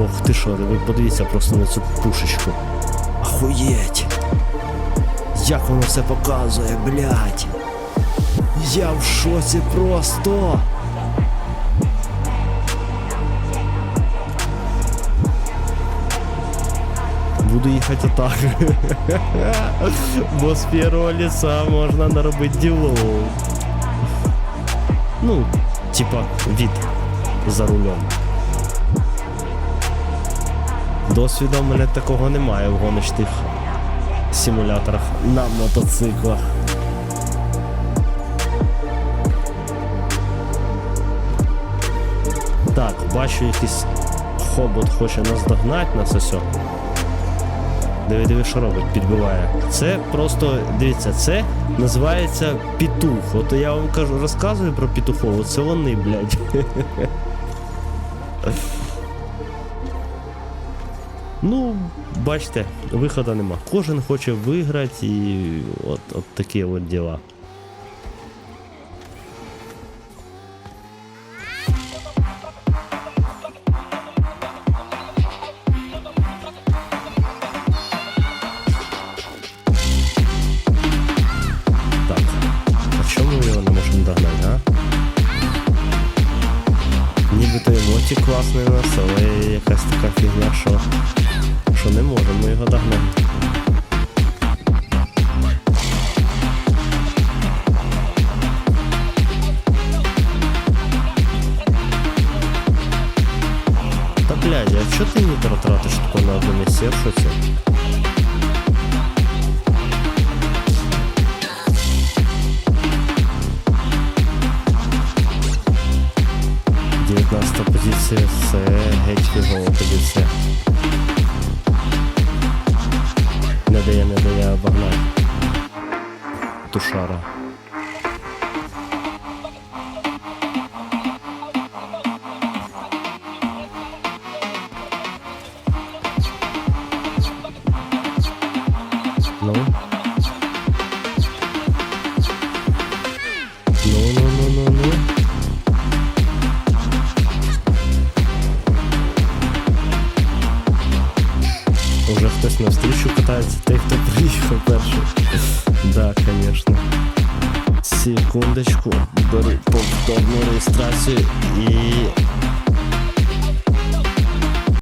Ох ти що, ви подивіться просто на цю пушечку. Охуєть! Як воно все показує, блядь! Я в шоці просто! Буду їхати отак. Бо з першого ліса можна наробити діло. Ну, типа, від за рулем. Досвіду в мене такого немає в гоночних симуляторах на мотоциклах. Так, бачу якийсь хобот хоче нас ось. Диви, диви, що робить, підбиває. Це просто, дивіться, це називається пітух. От я вам кажу, розказую про пітухов, оце вони, блядь. Ну, бачите, виходу нема. Кожен хоче виграти і от, от такі от діла. наче класний нас, але якась така фігня, що, що не можемо його догнати. Та блядь, а чого ти нітро тратиш таку на одному серфиці? 15 позиція це геть фігова позиція. Не дає, не дає обогнати. Тушара. Уже хтось на встречу катається, той, хто приїхав перший. Да, конечно. Секундочку, беру повторну реєстрацію і